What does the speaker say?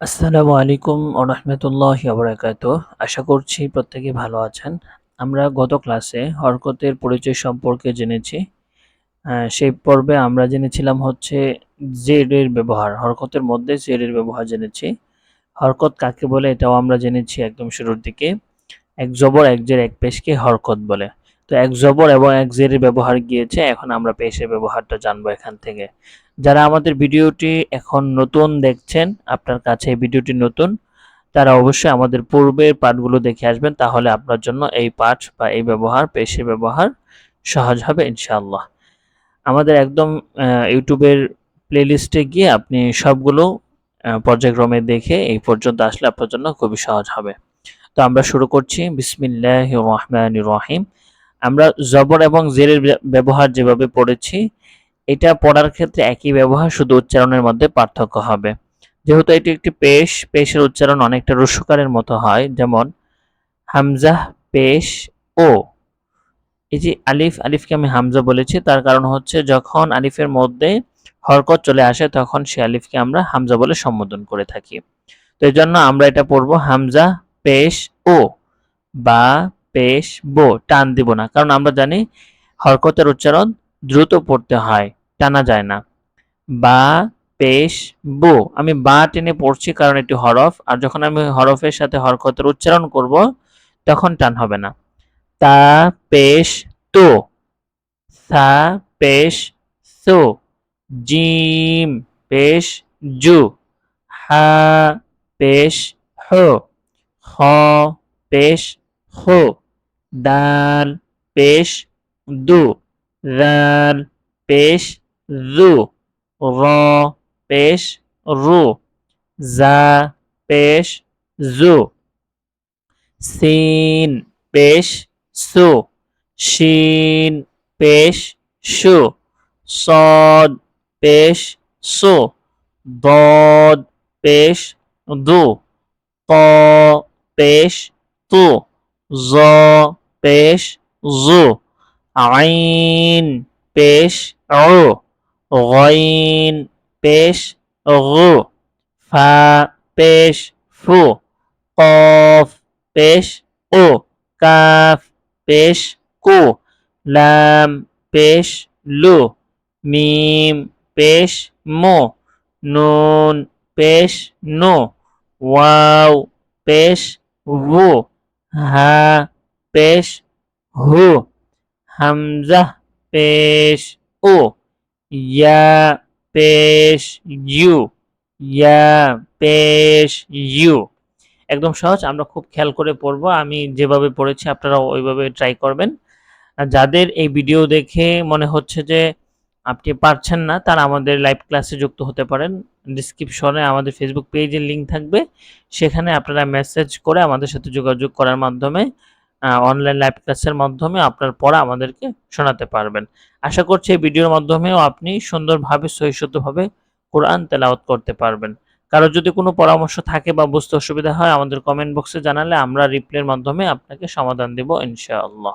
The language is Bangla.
আসসালামু আলাইকুম ওরহমতুল্লাহি ওবরাকাত আশা করছি প্রত্যেকে ভালো আছেন। আমরা গত ক্লাসে হরকতের পরিচয় সম্পর্কে জেনেছি। সেই পর্বে আমরা জেনেছিলাম হচ্ছে জেড এর ব্যবহার, হরকতের মধ্যে জেড এর ব্যবহার জেনেছি। হরকত কাকে বলে এটাও আমরা জেনেছি একদম শুরুর দিকে। এক জবর, এক জের, এক পেশকে হরকত বলে। তো এক জবর এবং এক জেরের ব্যবহার গিয়েছে, এখন আমরা পেশের ব্যবহারটা জানব এখান থেকে। যারা আমাদের ভিডিওটি এখন নতুন দেখছেন, আপনার কাছে ভিডিওটি নতুন, তারা অবশ্যই আমাদের পূর্বের পাঠগুলো দেখে আসবেন, তাহলে আপনার জন্য এই পাঠ বা এই ব্যবহার, পেশে ব্যবহার সহজ হবে ইনশাআল্লাহ। আমাদের একদম ইউটিউবের প্লেলিস্টে গিয়ে আপনি সবগুলো পর্যায়ক্রমে দেখে এই পর্যন্ত আসলে আপনার জন্য খুবই সহজ হবে। তো আমরা শুরু করছি বিসমিল্লাহ রহমান রহিম। আমরা জবর এবং জেরের ব্যবহার যেভাবে পড়েছি এটা পড়ার ক্ষেত্রে একই ব্যবহার, শুধু উচ্চারণের মধ্যে পার্থক্য হবে। যেহেতু এটি একটি পেশ, পেশের উচ্চারণ অনেকটা রস্যকারের মতো হয়, যেমন হামজাহ পেশ, ও। এই যে আলিফ, আলিফকে আমি হামজা বলেছি, তার কারণ হচ্ছে যখন আলিফের মধ্যে হরকত চলে আসে, তখন সে আলিফকে আমরা হামজা বলে সম্বোধন করে থাকি। তো এই জন্য আমরা এটা পড়ব, হামজা, পেশ, ও। বা, পেশ, বো, টান দিব না, কারণ আমরা জানি হরকতের উচ্চারণ দ্রুত পড়তে হয়। টানা যায় না। বা, পেশ, বো। আমি বা টেনে পড়ছি কারণ এটি হরফ, আর যখন আমি হরফের সাথে হরকতের উচ্চারণ করব, তখন টান হবে না। তা, পেশ, তো। সা, পেশ, সো। জিম, পেশ, জু। হা, পেশ, হো। খ পেশ, হো। দাল, পেশ, দু। রাল, পেশ জু র পেশ রু জা পেশ জু সিন পেশ সু শিন পেশ সু সদ পেশ সু দদ পেশ দু ত পেশ তু জ পেশ জু আইন পেশ ও غين পেশ غু ফা পেশ ফু قاف পেশ ও কাফ পেশ কু লাম পেশ লু মিম পেশ মো নুন পেশ নো ওয়াও পেশ ভু হা পেশ হু হামজা পেশ ও ইয়া পেশ ইউ ইয়া পেশ ইউ একদম সহজ, আমরা খুব খেয়াল করে পড়ব। আমি যেভাবে পড়েছি আপনারা ওইভাবে ট্রাই করবেন। যাদের এই ভিডিও দেখে মনে হচ্ছে যে আপনি পারছেন না, তারা আমাদের লাইভ ক্লাসে যুক্ত হতে পারেন। ডিসক্রিপশনে আমাদের ফেসবুক পেজের লিংক থাকবে। সেখানে আপনারা মেসেজ করে আমাদের সাথে যোগাযোগ করার মাধ্যমে অনলাইন লাইভ ক্লাসের মাধ্যমে আপনার পড়া আমাদেরকে শোনাতে পারবেন। আশা করছি এই ভিডিওর মাধ্যমেও আপনি সুন্দরভাবে সহিষ্ণুভাবে কোরআন তেলাওয়াত করতে পারবেন। কারও যদি কোনো পরামর্শ থাকে বা বুঝতে অসুবিধা হয়, আমাদের কমেন্ট বক্সে জানালে আমরা রিপ্লের মাধ্যমে আপনাকে সমাধান দেব ইনশাআল্লাহ।